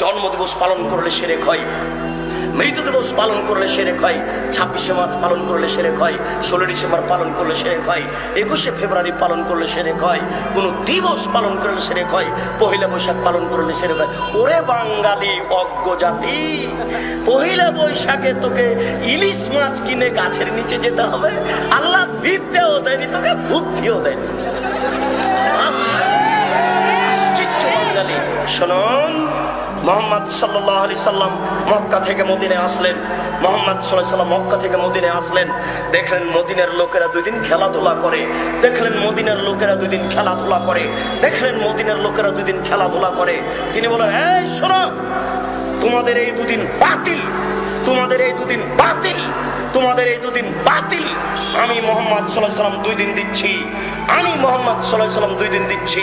জন্মদিবস পালন করলে সেরে হয়। মৃত্যু দিবস পালন করলে সেরে হয়। ছাব্বিশে মার্চ পালন করলে সেরে হয়। ষোলো ডিসেম্বর পালন করলে সেরে হয়। একুশে ফেব্রুয়ারি পালন করলে সেরে হয়। কোনো দিবস পালন করলে সেরে হয়। পহিলা বৈশাখ পালন করলে সেরে হয়। ওরে বাঙালি অজ্ঞ জাতি, পহিলা বৈশাখে তোকে ইলিশ মাছ কিনে গাছের নিচে যেতে হবে। আল্লাহ বিদ্যাও দেয়নি, তোকে বুদ্ধিও দেয়নি। মোহাম্মদ সাল্লাহ আলি সাল্লাম মক্কা থেকে মদিনে আসলেন। মোহাম্মদ সাল্লাহ সাল্লাম মক্কা থেকে মদিনে আসলেন। দেখলেন মদিনের লোকেরা দুই দিন খেলাধুলা করে। দেখলেন মদিনের লোকেরা দুই দিন খেলাধুলা করে। দেখলেন মদিনের লোকেরা দুই দিন খেলাধুলা করে। তিনি বলেন এই শোনো, তোমাদের এই দুদিন বাতিল। তোমাদের এই দুদিন বাতিল। তোমাদের এই দুদিন বাতিল। আমি মোহাম্মদ সাল্লাম দুই দিন দিচ্ছি। আমি মোহাম্মদ সাল্লাম দুই দিন দিচ্ছি।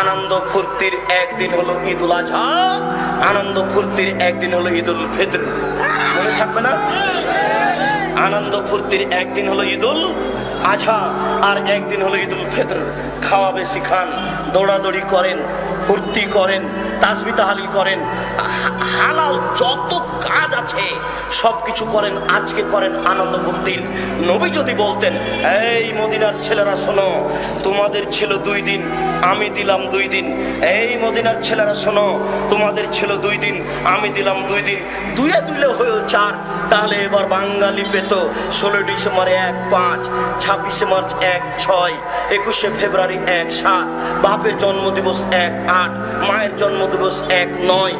আনন্দ ফুর্তির একদিন হলো ঈদ উল আজহা, আনন্দ ফুর্তির একদিন হলো ঈদুল ফিতর। মনে থাকবে না? আনন্দ ফুর্তির একদিন হলো ঈদুল আজহা আর একদিন হলো ঈদুল ফিতর। খাওয়া বেশি খান, দৌড়াদৌড়ি করেন, ফুর্তি করেন তাসবি তাহালিল করেন। হালাল যত কাজ আছে সব কিছু করেন, আজকে করেন আনন্দ ফুর্তির নবী যদি বলতেন, এই মদিনার ছেলেরা শোনো, তোমাদের ছিল দুই দিন, আমি দিলাম দুই দিন। এই মদিনার ছেলেরা শোনো, তোমাদের ছিল দুই দিন, আমি দিলাম দুই দিন। দুয়ে দুলে হয়েও চার, তাহলে এবার বাঙালি পেত ষোলো ডিসেম্বর এক পাঁচ, ছাব্বিশে মার্চ এক ছয়, একুশে ফেব্রুয়ারি এক সাত, বাপের জন্মদিবস এক আট, মায়ের জন্মদিবস এক নয়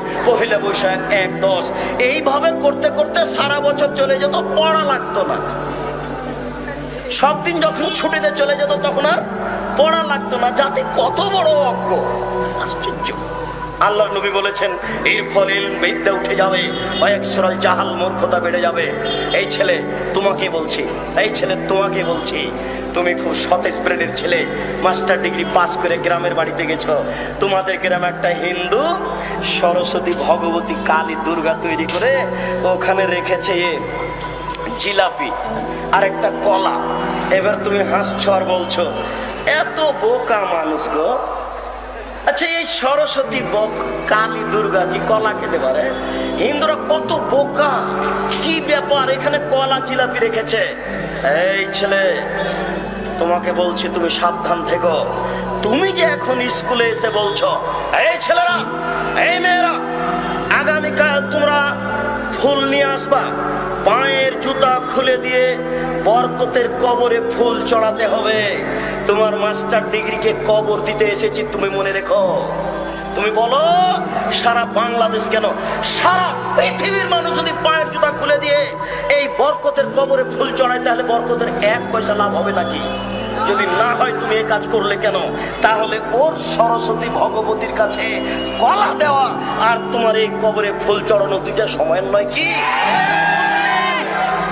বৈশাখ এক দশ। এইভাবে করতে করতে সারা বছর চলে যেত, পড়া লাগতো না। সব দিন যখন ছুটিতে চলে যেত, তখন আর পড়া লাগতো না। জাতি কত বড় অজ্ঞ। আশ্চর্য। আল্লাহ নবী বলেছেন, এর ফলে বিদ্যা উঠে যাবে কয়েকশরাল জাহাল মূর্খতা বেড়ে যাবে। এই ছেলে তোমাকে বলছি, এই ছেলে তোমাকে বলছি তুমি খুব সতেজ ব্রেনের ছেলে, মাস্টার ডিগ্রি পাস করে গ্রামের বাড়িতে গেছো। তোমাদের গ্রামে একটা হিন্দু সরস্বতী ভগবতী কালী দুর্গা তৈরি করে ওখানে রেখেছে জিলাপি আর একটা কলা। এবার তুমি হাসছো আর বলছো, এত বোকা মানুষ গো। আচ্ছা এই সরস্বতী বক, কালী দুর্গা কি কলা খেতে পারে? হিন্দুরা কত বোকা, কি ব্যাপার? এখানে কলা জিলাপি রেখেছে। এই ছেলে তোমাকে বলছি, তুমি সাবধান থেকো। তুমি যে এখন স্কুলে এসে বলছো, এই ছেলেরা, এই মেয়েরা, আগামীকাল তোমরা ফুল নিয়ে আসবা। পায়ের জুতা খুলে দিয়ে বরকতের কবরে ফুল চড়াতে হবে। তোমার মাস্টার ডিগ্রিকে কবর দিতে এসেছি, তুমি মনে রেখো। তুমি বলো, সারা বাংলাদেশ কেন? সারা পৃথিবীর মানুষ যদি পায়ের জুতা খুলে দিয়ে এই বরকতের কবরে ফুল চড়ায়, তাহলে বরকতের এক পয়সা লাভ হবে নাকি? যদি না হয় তুমি এই কাজ করলে কেন? তাহলে ওর সরস্বতী ভগবতীর কাছে কলা দেওয়া আর তোমার এই কবরে ফুল চড়ানো দুইটা সময়ের নয় কি?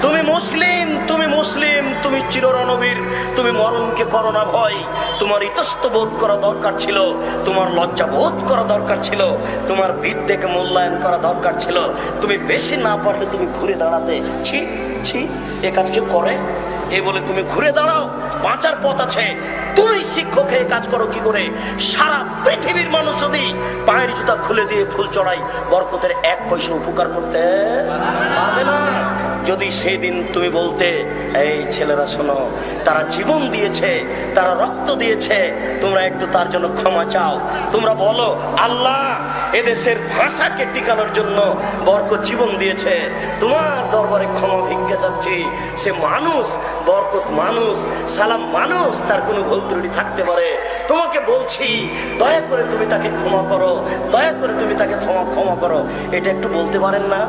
তুমি মুসলিম তুমি মুসলিম তুমি চিররণবীর, তুমি মরণকে করো না ভয়। তোমার ইতস্ত বোধ করা দরকার ছিল, তোমার লজ্জা বোধ করা দরকার ছিল, তোমার বিদ্যেকে মূল্যায়ন করা দরকার ছিল। তুমি বেশি না পারলে তুমি ঘুরে দাঁড়াতে। ছি ছি, এ কাজ কেউ করে? এ বলে তুমি ঘুরে দাঁড়াও, বাঁচার পথ আছে। তুমি শিক্ষক হয়ে কাজ করো কি করে? সারা পৃথিবীর মানুষ যদি পায়ের জুতা খুলে দিয়ে ফুল চড়াই বরকতের এক পয়সা উপকার করতে পারবে না। যদি সেদিন তুমি বলতে, এই ছেলেরা শোনো, তারা জীবন দিয়েছে, তারা রক্ত দিয়েছে, তোমরা একটু তার জন্য ক্ষমা চাও। তোমরা বলো, আল্লাহ এদেশের ভাষাকে টিকানোর জন্য বরকত জীবন দিয়েছে। তোমার দরবারে ক্ষমা ভিক্ষা চাচ্ছি। সে মানুষ, বরকত মানুষ, সালাম মানুষ, তার কোনো ভুল ত্রুটি থাকতে পারে। তোমাকে বলছি, দয়া করে তুমি তাকে ক্ষমা করো, দয়া করে তুমি তাকে ক্ষমা ক্ষমা করো। এটা একটু বলতে পারেন না?